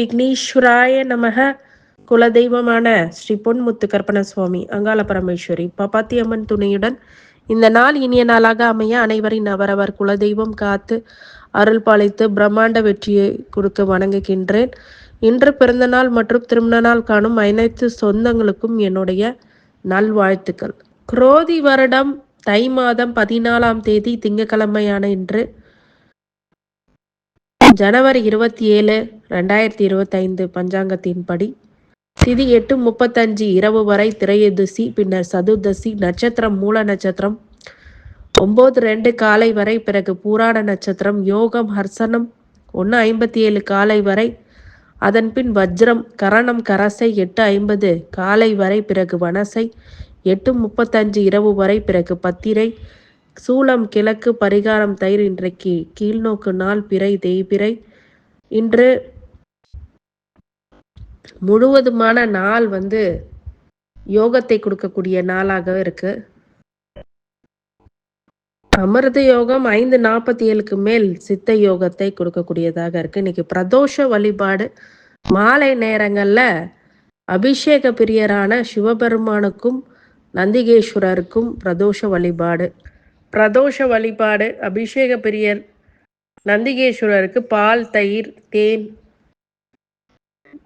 விக்னேஸ்வராய நமக. குலதெய்வமான ஸ்ரீ பொன்முத்து கற்பன சுவாமி அங்காள பரமேஸ்வரி பப்பாத்தி அம்மன் துணையுடன் இந்த நாள் இனிய நாளாக அமைய அனைவரின் அவரவர் குலதெய்வம் காத்து அருள் பாலித்து பிரம்மாண்ட வெற்றியை கொடுக்க வணங்குகின்றேன். இன்று பிறந்த நாள் மற்றும் திருமண நாள் காணும் அனைத்து சொந்தங்களுக்கும் என்னுடைய நல்வாழ்த்துக்கள். குரோதி வருடம் தை மாதம் பதினாலாம் தேதி திங்கக்கிழமையான இன்று ஜனவரி இருபத்தி ஏழு ரெண்டாயிரத்தி இருபத்தைந்து பஞ்சாங்கத்தின்படி திதி எட்டு முப்பத்தஞ்சு இரவு வரை திரையுதசி பின்னர் சதுர்தசி நட்சத்திரம் மூல நட்சத்திரம். ஒம்பது ரெண்டு காலை வரை பிறகு பூராட நட்சத்திரம் யோகம் ஹர்சனம். ஒன்று ஐம்பத்தி ஏழு காலை வரை அதன் பின் வஜ்ரம் கரணம் கரசை. எட்டு ஐம்பது காலை வரை பிறகு வனசை. எட்டு முப்பத்தஞ்சு இரவு வரை பிறகு பத்திரை. சூளம் கிழக்கு பரிகாரம் தயிர் இன்றைக்கு கீழ்நோக்கு நாள் பிறை தேய்பிறை. இன்று முழுவதுமான நாள் வந்து யோகத்தை கொடுக்கக்கூடிய நாளாக இருக்கு. அமிர்த யோகம் ஐந்து நாற்பத்தி ஏழுக்கு மேல் சித்த யோகத்தை கொடுக்கக்கூடியதாக இருக்கு. இன்னைக்கு பிரதோஷ வழிபாடு. மாலை நேரங்கள்ல அபிஷேக பிரியரான சிவபெருமானுக்கும் நந்திகேஸ்வரருக்கும் பிரதோஷ வழிபாடு. பிரதோஷ வழிபாடு அபிஷேக பிரியர் நந்திகேஸ்வரருக்கு பால் தயிர் தேன்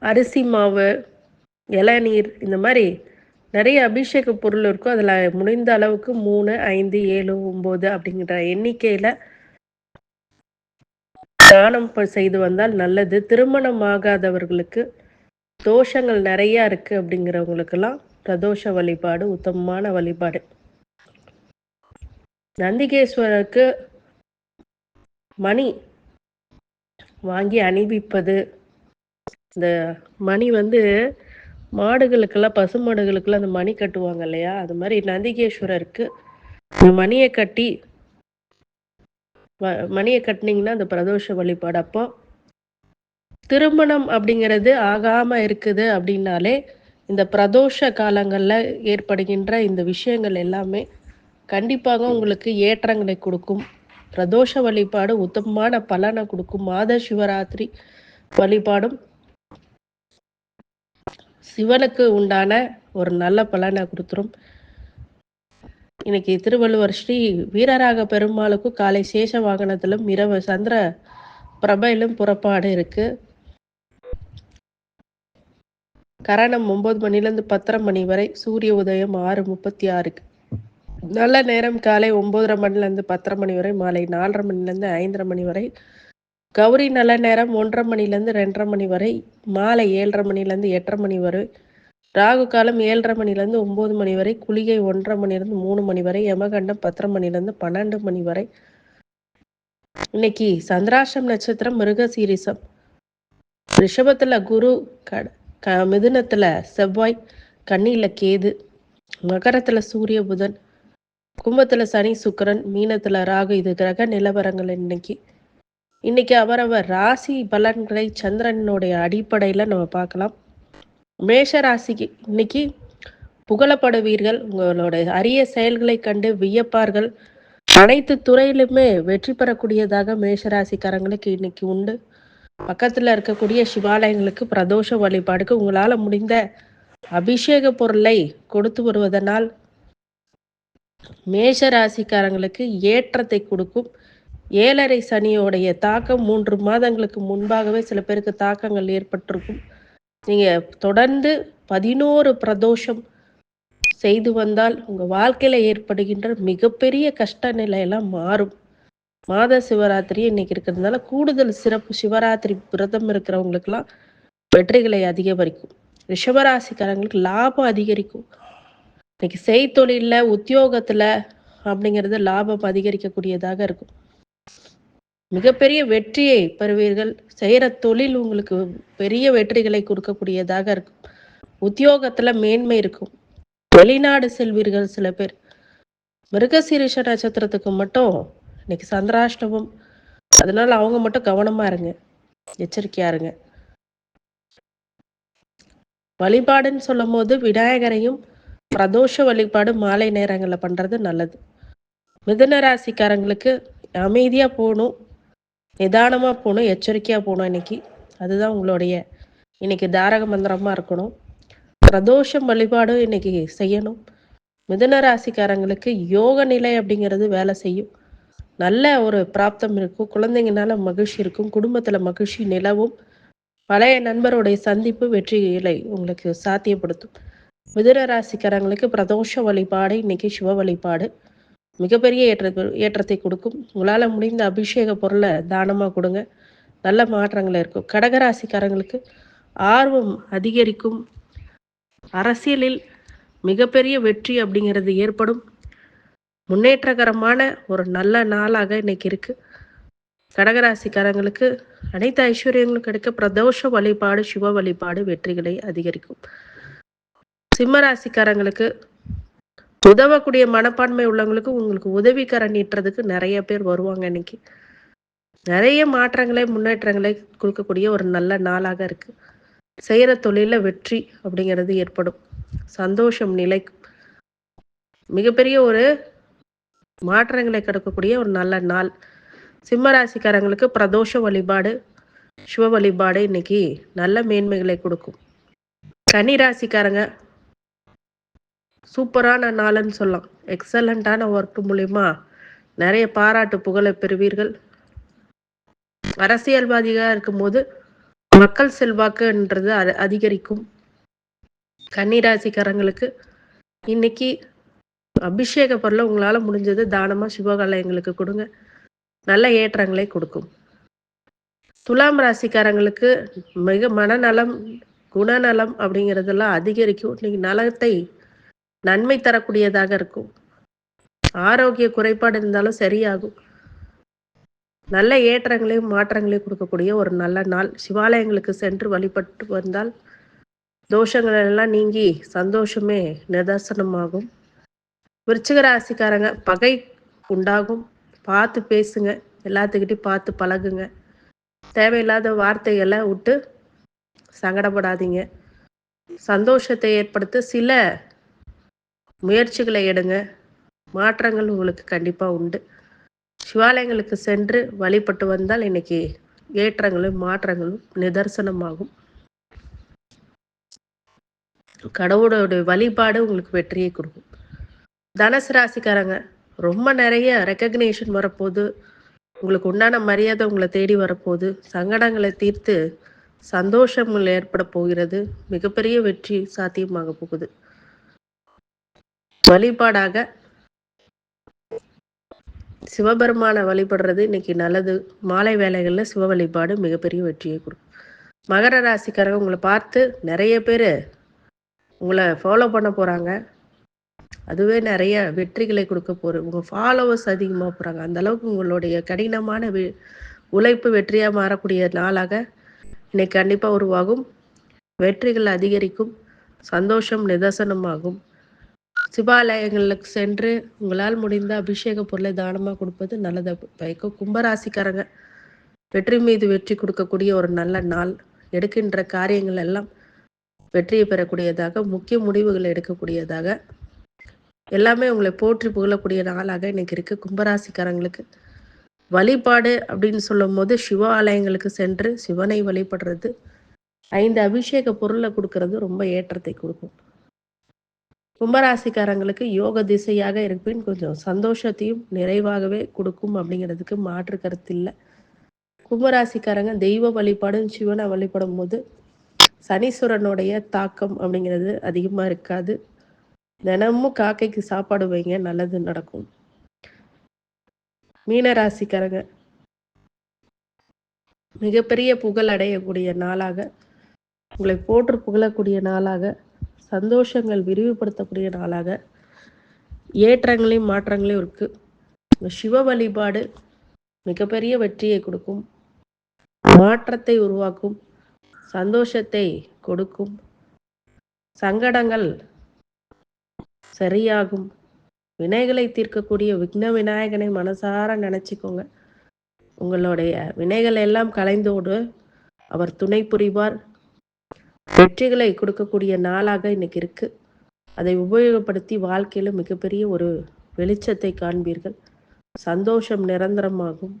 அரிசி மாவு இளநீர் இந்த மாதிரி நிறைய அபிஷேக பொருள் இருக்கும் அதில் முடிந்த அளவுக்கு மூணு ஐந்து ஏழு ஒம்பது அப்படிங்கிற எண்ணிக்கையில் தானம் செய்து வந்தால் நல்லது. திருமணம் ஆகாதவர்களுக்கு தோஷங்கள் நிறையா இருக்குது அப்படிங்கிறவங்களுக்கெல்லாம் பிரதோஷ வழிபாடு உத்தமமான வழிபாடு. நந்திகேஸ்வரருக்கு மணி வாங்கி அணிவிப்பது இந்த மணி வந்து மாடுகளுக்கெல்லாம் பசு மாடுகளுக்கெல்லாம் அந்த மணி கட்டுவாங்க இல்லையா? அது மாதிரி நந்திகேஸ்வரருக்கு. மணியை கட்டி மணியை கட்டினீங்கன்னா அந்த பிரதோஷ வழிபாடு. அப்போ திருமணம் அப்படிங்கிறது ஆகாம இருக்குது அப்படின்னாலே இந்த பிரதோஷ காலங்களில் ஏற்படுகின்ற இந்த விஷயங்கள் எல்லாமே கண்டிப்பாக உங்களுக்கு ஏற்றங்களை கொடுக்கும். பிரதோஷ வழிபாடு உத்தமமான பலனை கொடுக்கும். மாத சிவராத்திரி வழிபாடும் சிவனுக்கு உண்டான ஒரு நல்ல பலனை கொடுத்துரும். இன்னைக்கு திருவள்ளுவர் ஸ்ரீ வீரராக பெருமாளுக்கும் காலை சேஷ வாகனத்திலும் இரவு சந்திர பிரபையிலும் புறப்பாடு இருக்கு. கரணம் ஒன்பது மணிலேருந்து பத்தரை மணி வரை சூரிய உதயம் ஆறு முப்பத்தி ஆறுக்கு. நல்ல நேரம் காலை ஒன்பதரை மணிலேருந்து பத்தரை மணி வரை மாலை நாலரை மணிலேருந்து ஐந்தரை மணி வரை கௌரி நல்ல நேரம் ஒன்றரை மணிலேருந்து ரெண்டரை மணி வரை மாலை ஏழரை மணிலேருந்து எட்டரை மணி வரை ராகு காலம் ஏழரை மணிலேருந்து ஒம்பது மணி வரை குளிகை ஒன்றரை மணிலேருந்து மூணு மணி வரை யமகண்டம் பத்தரை மணிலேருந்து பன்னெண்டு மணி வரை. இன்னைக்கு சந்திராஷ்டம் நட்சத்திரம் மிருக சீரிசம். ரிஷபத்தில் குரு கட க மிதுனத்தில் செவ்வாய் கண்ணியில் கேது மகரத்தில் சூரிய புதன் கும்பத்தில் சனி சுக்கரன் மீனத்தில் ராகு இது கிரக நிலவரங்கள் இன்னைக்கு. இன்னைக்கு அவரவர் ராசி பலன்களை சந்திரனுடைய அடிப்படையில நம்ம பார்க்கலாம். மேஷ ராசிக்கு இன்னைக்கு புகழப்படுவீர்கள். உங்களுடைய அரிய செயல்களை கண்டு வியப்பார்கள். அனைத்து துறையிலுமே வெற்றி பெறக்கூடியதாக மேஷராசிக்காரங்களுக்கு இன்னைக்கு உண்டு. பக்கத்துல இருக்கக்கூடிய சிவாலயங்களுக்கு பிரதோஷ வழிபாடுக்கு உங்களால முடிந்த அபிஷேக பொருளை கொடுத்து வருவதனால் மேஷ ராசிக்காரங்களுக்கு ஏற்றத்தை கொடுக்கும். ஏழரை சனியோடைய தாக்கம் மூன்று மாதங்களுக்கு முன்பாகவே சில பேருக்கு தாக்கங்கள் ஏற்பட்டிருக்கும். நீங்கள் தொடர்ந்து பதினோரு பிரதோஷம் செய்து வந்தால் உங்கள் வாழ்க்கையில் ஏற்படுகின்ற மிகப்பெரிய கஷ்ட நிலையெல்லாம் மாறும். மாத சிவராத்திரி இன்னைக்கு இருக்கிறதுனால கூடுதல் சிறப்பு சிவராத்திரி விரதம் இருக்கிறவங்களுக்கெல்லாம் வெற்றிகளை அதிகரிக்கும். ரிஷபராசிக்காரங்களுக்கு லாபம் அதிகரிக்கும். இன்னைக்கு செய்தொழிலில் உத்தியோகத்தில் அப்படிங்கிறது லாபம் அதிகரிக்கக்கூடியதாக இருக்கும். மிகப்பெரிய வெற்றியை பெறுவீர்கள். செய்கிற தொழில் உங்களுக்கு பெரிய வெற்றிகளை கொடுக்கக்கூடியதாக இருக்கும். உத்தியோகத்தில் மேன்மை இருக்கும். வெளிநாடு செல்வீர்கள் சில பேர். மிருகசீரிஷ நட்சத்திரத்துக்கு மட்டும் இன்னைக்கு சந்திராஷ்டமம். அதனால அவங்க மட்டும் கவனமா இருங்க. எச்சரிக்கையா இருங்க. வழிபாடுன்னு சொல்லும் போது விநாயகரையும் பிரதோஷ வழிபாடு மாலை நேரங்களில் பண்ணுறது நல்லது. மிதன ராசிக்காரங்களுக்கு அமைதியாக போகணும். நிதானமாக போகணும் எச்சரிக்கையாக போகணும் இன்னைக்கு. அதுதான் உங்களுடைய இன்னைக்கு தாரக மந்திரமாக இருக்கணும். பிரதோஷம் வழிபாடும் இன்னைக்கு செய்யணும். மிதுன ராசிக்காரங்களுக்கு யோக நிலை அப்படிங்கிறது வேலை செய்யும். நல்ல ஒரு பிராப்தம் இருக்கும். குழந்தைங்கனால மகிழ்ச்சி இருக்கும். குடும்பத்தில் மகிழ்ச்சி நிலவும். பழைய நண்பருடைய சந்திப்பு வெற்றிகளை உங்களுக்கு சாத்தியப்படுத்தும். மிதுன ராசிக்காரங்களுக்கு பிரதோஷ வழிபாடு இன்னைக்கு சிவ வழிபாடு. மிகப்பெரிய ஏற்ற ஏற்றத்தை கொடுக்கும். உங்களால் முடிந்த அபிஷேக பொருளை தானமாக கொடுங்க. நல்ல மாற்றங்கள் இருக்கும். கடகராசிக்காரங்களுக்கு ஆர்வம் அதிகரிக்கும். அரசியலில் மிகப்பெரிய வெற்றி அப்படிங்கிறது ஏற்படும். முன்னேற்றகரமான ஒரு நல்ல நாளாக இன்னைக்கு இருக்கு. கடகராசிக்காரங்களுக்கு அனைத்து ஐஸ்வர்யங்களும் கிடைக்க பிரதோஷ வழிபாடு சிவ வழிபாடு வெற்றிகளை அதிகரிக்கும். சிம்ம ராசிக்காரங்களுக்கு உதவக்கூடிய மனப்பான்மை உள்ளவங்களுக்கு உங்களுக்கு உதவிக்கரை நீட்டுறதுக்கு நிறைய பேர் வருவாங்க இன்னைக்கு. நிறைய மாற்றங்களை முன்னேற்றங்களை கொடுக்கக்கூடிய ஒரு நல்ல நாளாக இருக்கு. செய்கிற தொழிலில் வெற்றி அப்படிங்கிறது ஏற்படும். சந்தோஷம் நிலை மிகப்பெரிய ஒரு மாற்றங்களை கொடுக்கக்கூடிய ஒரு நல்ல நாள். சிம்ம ராசிக்காரங்களுக்கு பிரதோஷ வழிபாடு சிவ வழிபாடு இன்னைக்கு நல்ல மேன்மைகளை கொடுக்கும். கன்னி ராசிக்காரங்க சூப்பரான நாள்னு சொல்லலாம். எக்ஸலண்ட்டான ஒர்க் மூலிமா நிறைய பாராட்டு புகழை பெறுவீர்கள். அரசியல்வாதியாக இருக்கும்போது மக்கள் செல்வாக்குன்றது அ- அதிகரிக்கும். கன்னிராசிக்காரங்களுக்கு இன்னைக்கு அபிஷேக பொருளை உங்களால் முடிஞ்சது தானமாக சிவகாலயங்களுக்கு கொடுங்க. நல்ல ஏற்றங்களை கொடுக்கும். துலாம் ராசிக்காரங்களுக்கு மிக மனநலம் குணநலம் அப்படிங்கிறதெல்லாம் அதிகரிக்கும். நீங்கள் நலத்தை நன்மை தரக்கூடியதாக இருக்கும். ஆரோக்கிய குறைபாடு இருந்தாலும் சரியாகும். நல்ல ஏற்றங்களையும் மாற்றங்களையும் கொடுக்கக்கூடிய ஒரு நல்ல நாள். சிவாலயங்களுக்கு சென்று வழிபட்டு வந்தால் தோஷங்கள் எல்லாம் நீங்கி சந்தோஷமே நிதர்சனமாகும். விருச்சிக ராசிக்காரங்க பகை உண்டாகும். பார்த்து பேசுங்க. எல்லாத்துக்கிட்டையும் பார்த்து பழகுங்க. தேவையில்லாத வார்த்தைகளை விட்டு சங்கடப்படாதீங்க. சந்தோஷத்தை ஏற்படுத்த சில முயற்சிகளை எடுங்க. மாற்றங்கள் உங்களுக்கு கண்டிப்பாக உண்டு. சிவாலயங்களுக்கு சென்று வழிபட்டு வந்தால் இன்னைக்கு ஏற்றங்களும் மாற்றங்களும் நிதர்சனமாகும். கடவுளோட வழிபாடு உங்களுக்கு வெற்றியை கொடுக்கும். தனுசு ராசிக்காரங்க ரொம்ப நிறைய ரெக்கக்னேஷன் வரப்போகுது. உங்களுக்கு உண்டான மரியாதை உங்களை தேடி வரப்போகுது. சங்கடங்களை தீர்த்து சந்தோஷங்கள் ஏற்பட போகிறது. மிகப்பெரிய வெற்றி சாத்தியமாக போகுது. வழிபாடாக சிவபெருமானை வழிபடுறது இன்னைக்கு நல்லது. மாலை வேலைகளில் சிவ வழிபாடு மிகப்பெரிய வெற்றியை கொடுக்கும். மகர ராசிக்காரங்க உங்களை பார்த்து நிறைய பேர் உங்களை ஃபாலோ பண்ண போகிறாங்க அதுவே நிறைய வெற்றிகளை கொடுக்க போகுது உங்கள் ஃபாலோவர்ஸ் அதிகமாக போகிறாங்க அந்த அளவுக்கு உங்களுடைய கடினமான வி- உழைப்பு வெற்றியாக மாறக்கூடிய நாளாக இன்னைக்கு கண்டிப்பாக உருவாகும். வெற்றிகள் அதிகரிக்கும். சந்தோஷம் நிதர்சனமாகும். சிவாலயங்களுக்கு சென்று உங்களால் முடிந்த அபிஷேக பொருளை தானமாக கொடுப்பது நல்லதை. பயக்கும் கும்பராசிக்காரங்க வெற்றி மீது வெற்றி கொடுக்கக்கூடிய ஒரு நல்ல நாள். எடுக்கின்ற காரியங்கள் எல்லாம் வெற்றியை பெறக்கூடியதாக முக்கிய முடிவுகளை எடுக்கக்கூடியதாக. எல்லாமே உங்களை போற்றி புகழக்கூடிய நாளாக இன்னைக்கு இருக்கு. கும்பராசிக்காரங்களுக்கு வழிபாடு அப்படின்னு சொல்லும் போது சிவ ஆலயங்களுக்கு சென்று சிவனை வழிபடுறது ஐந்து அபிஷேக பொருளை கொடுக்கறது ரொம்ப ஏற்றத்தை கொடுக்கும். கும்பராசிக்காரங்களுக்கு யோக திசையாக இருப்பின் கொஞ்சம் சந்தோஷத்தையும் நிறைவாகவே கொடுக்கும் அப்படிங்கிறதுக்கு மாற்று கருத்து இல்லை. கும்பராசிக்காரங்க தெய்வ வழிபாடும் சிவனை வழிபடும் போது சனீஸ்வரனுடைய தாக்கம் அப்படிங்கிறது அதிகமாக இருக்காது. தினமும் காக்கைக்கு சாப்பாடு வைங்க நல்லது நடக்கும். மீனராசிக்காரங்க மிகப்பெரிய புகழ் அடையக்கூடிய நாளாக உங்களை போற்று புகழக்கூடிய நாளாக சந்தோஷங்கள் விரிவுபடுத்தக்கூடிய நாளாக ஏற்றங்களையும் மாற்றங்களையும் இருக்கு. இந்த சிவ வழிபாடு மிகப்பெரிய வெற்றியை கொடுக்கும். மாற்றத்தை உருவாக்கும். சந்தோஷத்தை கொடுக்கும். சங்கடங்கள் சரியாகும். வினைகளை தீர்க்கக்கூடிய விக்ன விநாயகனை மனசார நினைச்சுக்கோங்க. உங்களுடைய வினைகள் எல்லாம் கலைந்தோடு அவர் துணை புரிவார். வெற்றிகளை கொடுக்கக்கூடிய நாளாக இன்னைக்கு இருக்கு. அதை உபயோகப்படுத்தி வாழ்க்கையில மிகப்பெரிய ஒரு வெளிச்சத்தை காண்பீர்கள். சந்தோஷம் நிரந்தரமாகும்.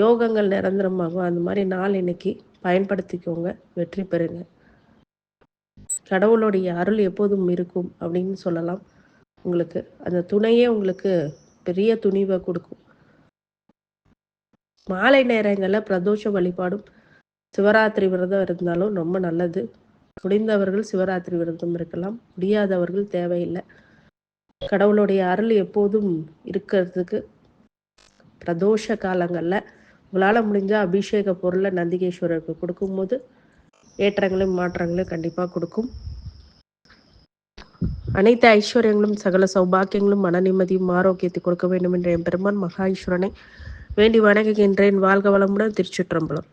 யோகங்கள் நிரந்தரமாகும். அந்த மாதிரி நாள் இன்னைக்கு பயன்படுத்திக்கோங்க. வெற்றி பெறுங்க. கடவுளுடைய அருள் எப்போதும் இருக்கும் அப்படின்னு சொல்லலாம். உங்களுக்கு அந்த துணையே உங்களுக்கு பெரிய துணிவை கொடுக்கும். மாலை நேரங்களில் பிரதோஷ வழிபாடும் சிவராத்திரி விரதம் இருந்தாலும் ரொம்ப நல்லது. முடிந்தவர்கள் சிவராத்திரி விரதம் இருக்கலாம். முடியாதவர்கள் தேவையில்லை. கடவுளுடைய அருள் எப்போதும் இருக்கிறதுக்கு பிரதோஷ காலங்களில் உங்களால் முடிஞ்சால் அபிஷேக பொருளை நந்திகேஸ்வரருக்கு கொடுக்கும்போது ஏற்றங்களும் மாற்றங்களையும் கண்டிப்பாக கொடுக்கும். அனைத்து ஐஸ்வர்யங்களும் சகல சௌபாக்கியங்களும் மன நிம்மதியும் ஆரோக்கியத்தை கொடுக்க வேண்டும் என்ற என் பெருமான் மகா ஈஸ்வரனை வேண்டி வணங்குகின்றேன். வாழ்க வளமுடன் திருச்சிற்றம்பலம்.